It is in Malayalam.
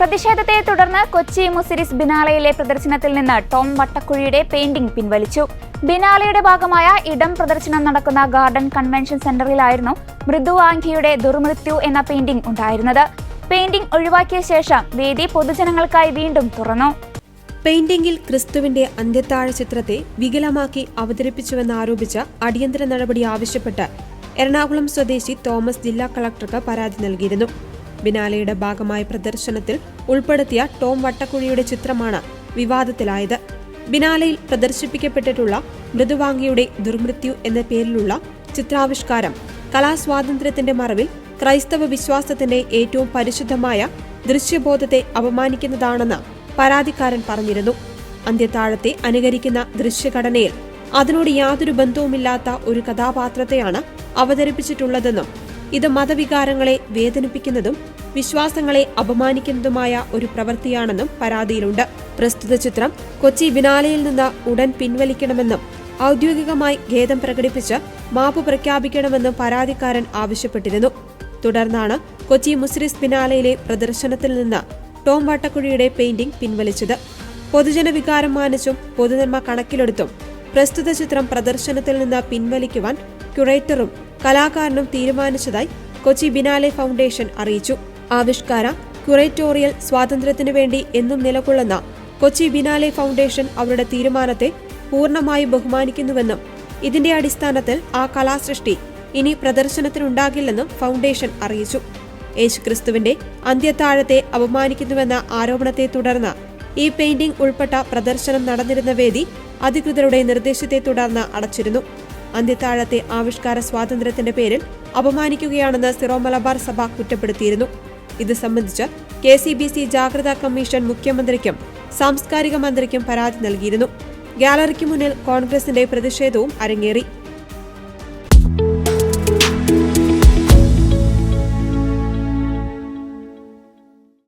പ്രതിഷേധത്തെ തുടർന്ന് കൊച്ചി മുസിരിസ് ബിനാലയിലെ പ്രദർശനത്തിൽ നിന്ന് ടോം വട്ടക്കുഴിയുടെ പെയിന്റിംഗ് പിൻവലിച്ചു. ബിനാലയുടെ ഭാഗമായ ഇടം പ്രദർശനം നടക്കുന്ന ഗാർഡൻ കൺവെൻഷൻ സെന്ററിലായിരുന്നു മൃദുവാങ്കിയുടെ ദുർമൃത്യു എന്ന പെയിന്റിംഗ് ഉണ്ടായിരുന്നത്. പെയിന്റിംഗ് ഒഴിവാക്കിയ ശേഷം വേദി പൊതുജനങ്ങൾക്കായി വീണ്ടും തുറന്നു. പെയിന്റിംഗിൽ ക്രിസ്തുവിന്റെ അന്ത്യത്താഴ ചിത്രത്തെ വികലമാക്കി അവതരിപ്പിച്ചുവെന്ന് ആരോപിച്ച അടിയന്തര നടപടി ആവശ്യപ്പെട്ട് എറണാകുളം സ്വദേശി തോമസ് ജില്ലാ കളക്ടർക്ക് പരാതി നൽകിയിരുന്നു. ബിനാലയുടെ ഭാഗമായ പ്രദർശനത്തിൽ ഉൾപ്പെടുത്തിയ ടോം വട്ടക്കുഴിയുടെ ചിത്രമാണ് വിവാദത്തിലായത്. ബിനാലയിൽ പ്രദർശിപ്പിക്കപ്പെട്ടിട്ടുള്ള മൃദുവാങ്കിയുടെ ദുർമൃത്യു എന്ന പേരിലുള്ള ചിത്രാവിഷ്കാരം കലാസ്വാതന്ത്ര്യത്തിന്റെ മറവിൽ ക്രൈസ്തവ വിശ്വാസത്തിന്റെ ഏറ്റവും പരിശുദ്ധമായ ദൃശ്യബോധത്തെ അപമാനിക്കുന്നതാണെന്ന് പരാതിക്കാരൻ പറഞ്ഞിരുന്നു. അന്ത്യത്താഴത്തെ അനുകരിക്കുന്ന ദൃശ്യഘടനയിൽ അതിനോട് യാതൊരു ബന്ധവുമില്ലാത്ത ഒരു കഥാപാത്രത്തെയാണ് അവതരിപ്പിച്ചിട്ടുള്ളതെന്നും ഇത് മതവികാരങ്ങളെ വേദനിപ്പിക്കുന്നതും വിശ്വാസങ്ങളെ അപമാനിക്കുന്നതുമായ ഒരു പ്രവൃത്തിയാണെന്നും പരാതിയിലുണ്ട്. പ്രസ്തുത ചിത്രം കൊച്ചി ബിനാലയിൽ നിന്ന് ഉടൻ പിൻവലിക്കണമെന്നും ഔദ്യോഗികമായി ഖേദം പ്രകടിപ്പിച്ച് മാപ്പ് പ്രഖ്യാപിക്കണമെന്നും പരാതിക്കാരൻ ആവശ്യപ്പെട്ടിരുന്നു. തുടർന്നാണ് കൊച്ചി മുസ്രിസ് ബിനാലയിലെ പ്രദർശനത്തിൽ നിന്ന് ടോം വട്ടക്കുഴിയുടെ പെയിന്റിംഗ് പിൻവലിച്ചത്. പൊതുജന വികാരം മാനിച്ചും പൊതുനന്മ കണക്കിലെടുത്തും പ്രസ്തുത ചിത്രം പ്രദർശനത്തിൽ നിന്ന് പിൻവലിക്കുവാൻ ക്യുറേറ്ററും കലാകാരനും തീരുമാനിച്ചതായി കൊച്ചി ബിനാലെ ഫൗണ്ടേഷൻ അറിയിച്ചു. ആവിഷ്കാര ക്യുറേറ്റോറിയൽ സ്വാതന്ത്ര്യത്തിനു വേണ്ടി എന്നും നിലകൊള്ളുന്ന കൊച്ചി ബിനാലെ ഫൗണ്ടേഷൻ അവരുടെ തീരുമാനത്തെ പൂർണമായി ബഹുമാനിക്കുന്നുവെന്നും ഇതിന്റെ അടിസ്ഥാനത്തിൽ ആ കലാസൃഷ്ടി ഇനി പ്രദർശനത്തിനുണ്ടാകില്ലെന്നും ഫൗണ്ടേഷൻ അറിയിച്ചു. യേശുക്രിസ്തുവിന്റെ അന്ത്യത്താഴത്തെ അപമാനിക്കുന്നുവെന്ന ആരോപണത്തെ തുടർന്ന് ഈ പെയിന്റിംഗ് ഉൾപ്പെട്ട പ്രദർശനം നടന്നിരുന്ന വേദി അധികൃതരുടെ നിർദ്ദേശത്തെ തുടർന്ന് അടച്ചിരുന്നു. അന്ത്യത്താഴത്തെ ആവിഷ്കാര സ്വാതന്ത്ര്യത്തിന്റെ പേരിൽ അപമാനിക്കുകയാണെന്ന് സിറോ മലബാർ സഭ കുറ്റപ്പെടുത്തിയിരുന്നു. ഇത് സംബന്ധിച്ച് കെ സി ബി സി ജാഗ്രതാ കമ്മീഷൻ മുഖ്യമന്ത്രിക്കും സാംസ്കാരിക മന്ത്രിക്കും പരാതി നൽകിയിരുന്നു. ഗാലറിക്ക് മുന്നിൽ കോൺഗ്രസിന്റെ പ്രതിഷേധവും അരങ്ങേറി.